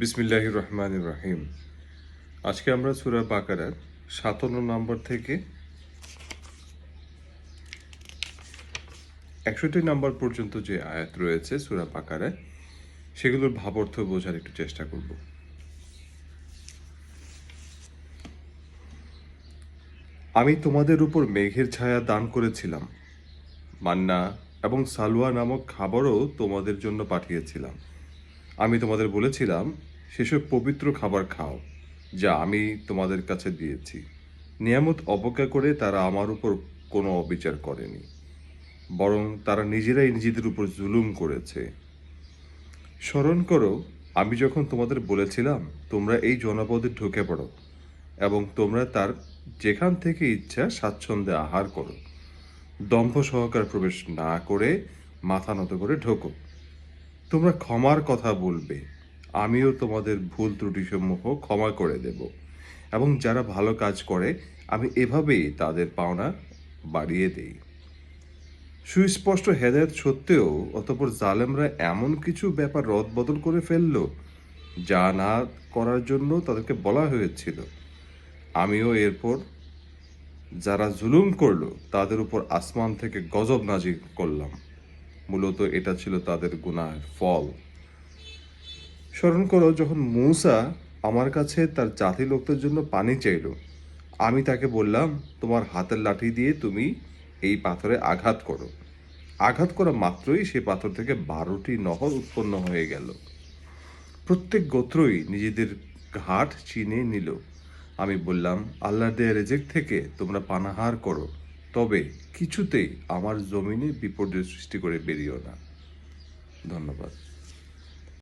বিসমিল্লাহ রহমান রহিম আজকে আমরা সুরা বাকারার সাতান্ন নম্বর থেকে একষট্টি নম্বর পর্যন্ত যে আয়াত রয়েছে সুরা বাকারায়, সেগুলোর ভাবার্থ বোঝার একটু চেষ্টা করব। আমি তোমাদের উপর মেঘের ছায়া দান করেছিলাম, মান্না এবং সালুয়া নামক খাবারও তোমাদের জন্য পাঠিয়েছিলাম। আমি তোমাদের বলেছিলাম সেসব পবিত্র খাবার খাও, যা আমি তোমাদের কাছে দিয়েছি। নিয়ামত অবজ্ঞা করে তারা আমার উপর কোনো অবিচার করেনি, বরং তারা নিজেরাই নিজেদের উপর জুলুম করেছে। স্মরণ করো, আমি যখন তোমাদের বলেছিলাম, তোমরা এই জনপদে ঢুকে পড়ো এবং তোমরা তার যেখান থেকে ইচ্ছা স্বাচ্ছন্দ্যে আহার করো। দম্ভ সহকার প্রবেশ না করে মাথা নত করে ঢোকো। তোমরা ক্ষমার কথা বলবে। আমিও তোমাদের ভুল ত্রুটিসমূহ ক্ষমা করে দেব। এবং যারা ভালো কাজ করে, আমি এভাবেই তাদের পাওনা বাড়িয়ে দেই। সুস্পষ্ট হেদায়ত সত্ত্বেও অতপর জালেমরা এমন কিছু ব্যাপার রদবদল করে ফেলল, যা না করার জন্য তাদেরকে বলা হয়েছিল। আমিও এরপর যারা জুলুম করল, তাদের উপর আসমান থেকে গজব নাজির করলাম। মূলত এটা ছিল তাদের গুনাহের ফল। স্মরণ করো, যখন মূসা আমার কাছে তার জাতি লোকদের জন্য পানি চাইল, আমি তাকে বললাম, তোমার হাতের লাঠি দিয়ে তুমি এই পাথরে আঘাত করো। আঘাত করা মাত্রই সে পাথর থেকে বারোটি নহর উৎপন্ন হয়ে গেল। প্রত্যেক গোত্রই নিজেদের ঘাট চিনে নিল। আমি বললাম আল্লাহ দেয়া রেজেক থেকে তোমরা পানাহার করো। তবে কিছুতেই আমার জমিনে বিপর্যয় সৃষ্টি করে বেরিয়েও না। ধন্যবাদ।